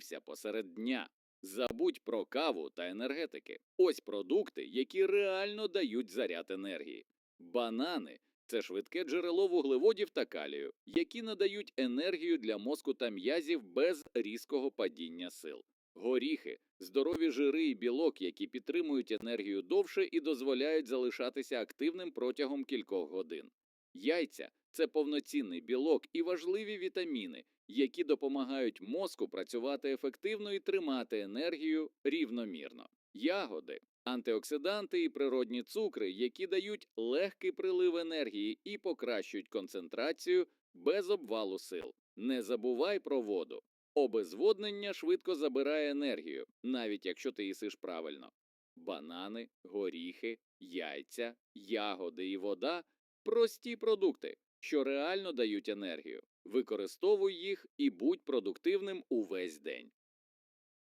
з'явився посеред дня. Забудь про каву та енергетики. Ось продукти, які реально дають заряд енергії. Банани це швидке джерело вуглеводів та калію, які надають енергію для мозку та м'язів без різкого падіння сил. Горіхи здорові жири і білок, які підтримують енергію довше і дозволяють залишатися активним протягом кількох годин. Яйця це повноцінний білок і важливі вітаміни, які допомагають мозку працювати ефективно і тримати енергію рівномірно. Ягоди антиоксиданти і природні цукри, які дають легкий прилив енергії і покращують концентрацію без обвалу сил. Не забувай про воду. Обезводнення швидко забирає енергію, навіть якщо ти їсиш правильно. Банани, горіхи, яйця, ягоди і вода прості продукти, що реально дають енергію. Використовуй їх і будь продуктивним увесь день.